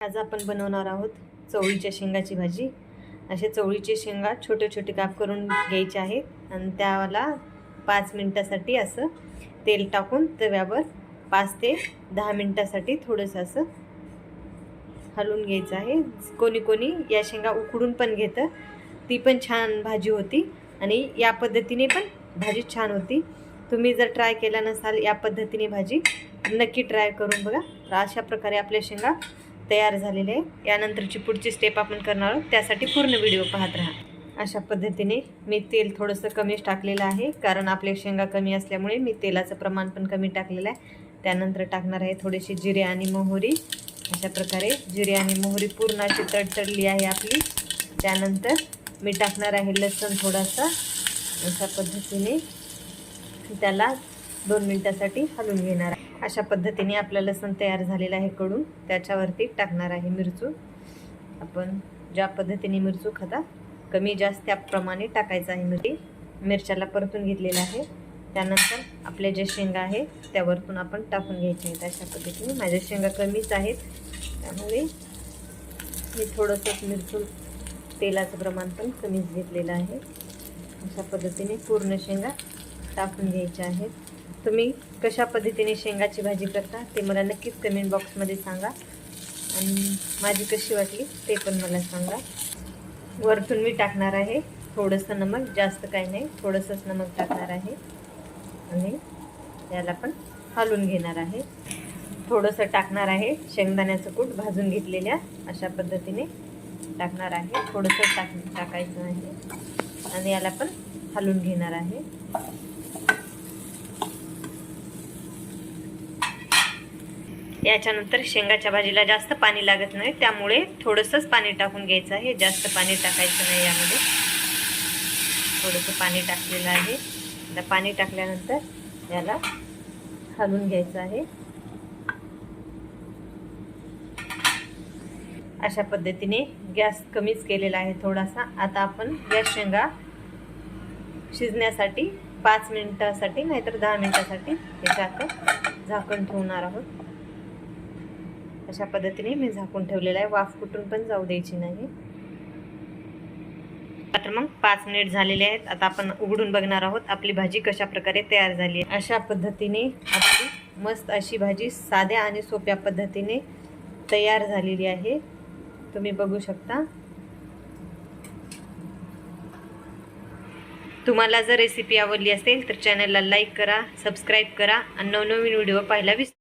आज आपण बनवणार आहोत चवळीच्या शेंगाची भाजी. असे चवळीचे शेंगा छोटे छोटे काप करून घ्यायचे आहेत आणि त्याला पाच मिनटासाठी असं तेल टाकून तव्यावर पाच ते दहा मिनटासाठी थोडंसं असं हलवून घ्यायचं आहे. कोणी कोणी या शेंगा उकडून पण घेतं. ती पण छान भाजी होती आणि या पद्धतीने पण भाजी छान होती. तुम्ही जर ट्राय केला नसाल या पद्धतीने भाजी नक्की ट्राय करून बघा. तर अशा प्रकारे आपल्या शेंगा तयार झालेले आहे. यानंतरची पुढची स्टेप आपण करणार आहोत. त्यासाठी पूर्ण व्हिडिओ पाहत राहा. अशा पद्धतीने मी तेल थोडंसं कमीच टाकलेलं आहे. कारण आपले शेंगा कमी असल्यामुळे मी तेलाचं प्रमाण पण कमी टाकलेलं आहे. त्यानंतर टाकणार आहे थोडेसे जिरे आणि मोहरी. अशा प्रकारे जिरे आणि मोहरी पूर्ण अशी तडतडली आहे आपली. त्यानंतर मी टाकणार आहे लसूण थोडासा. अशा पद्धतीने त्याला दोन मिनटासाठी हलवून घेणार आहे. अशा पद्धतीने आपलं लसण तयार झालेलं आहे कडून. त्याच्यावरती टाकणार आहे मिरचू. आपण ज्या पद्धतीने मिरचू खाता कमी जास्त त्याप्रमाणे टाकायचं आहे मिरची. मिरच्याला परतून घेतलेलं आहे. त्यानंतर आपल्या ज्या शेंगा आहेत त्यावरतून आपण टाकून घ्यायचे आहेत. अशा पद्धतीने माझ्या शेंगा कमीच आहेत. त्यामुळे मी थोडंसं मिरचून तेलाचं प्रमाण पण कमीच घेतलेलं आहे. अशा पद्धतीने पूर्ण शेंगा टाकून घ्यायच्या आहेत. तुम्ही कशा पद्धतीने शेंगाची भाजी करता ते मला नक्कीच कमेंट बॉक्समध्ये सांगा. आणि माझी कशी वाटली ते पण मला सांगा. वरतून मी टाकणार आहे. थोडंसं नमक जास्त काही नाही. थोडंसंच नमक टाकणार आहे. आणि याला पण हलवून घेणार आहे. थोडंसं टाकणार आहे. शेंगदाण्याचं कूट भाजून घेतलेल्या अशा पद्धतीने टाकणार आहे. थोडंसं टाक टाकायचं आहे. आणि याला पण हलवून घेणार आहे. याच्यानंतर शेंगाच्या भाजीला जास्त पाणी लागत नाही. त्यामुळे थोडंसंच पाणी टाकून घ्यायचं आहे. जास्त पाणी टाकायचं नाही यामध्ये. थोडंसं पाणी टाकलेलं आहे. आता पाणी टाकल्यानंतर याला हलवून घ्यायचं आहे. अशा पद्धतीने गॅस कमीच केलेला आहे थोडासा. आता आपण या शेंगा शिजण्यासाठी पाच मिनिटासाठी नाहीतर दहा मिनिटासाठी झाकण झाकण ठेवणार आहोत. अशा पद्धतीने मी झाकून ठेवलेलं आहे. वाफ कुठून पण जाऊ द्यायची नाही. आता मग पाच मिनिट झालेले आहेत. आता आपण उघडून बघणार आहोत आपली भाजी कशा प्रकारे तयार झाली आहे. अशा पद्धतीने आपली मस्त अशी भाजी साध्या आणि सोप्या पद्धतीने तयार झालेली आहे. तुम्ही बघू शकता. तुम्हाला जर रेसिपी आवडली असेल तर चॅनलला लाईक करा सबस्क्राईब करा आणि नवनवीन व्हिडिओ पाहायला विसरा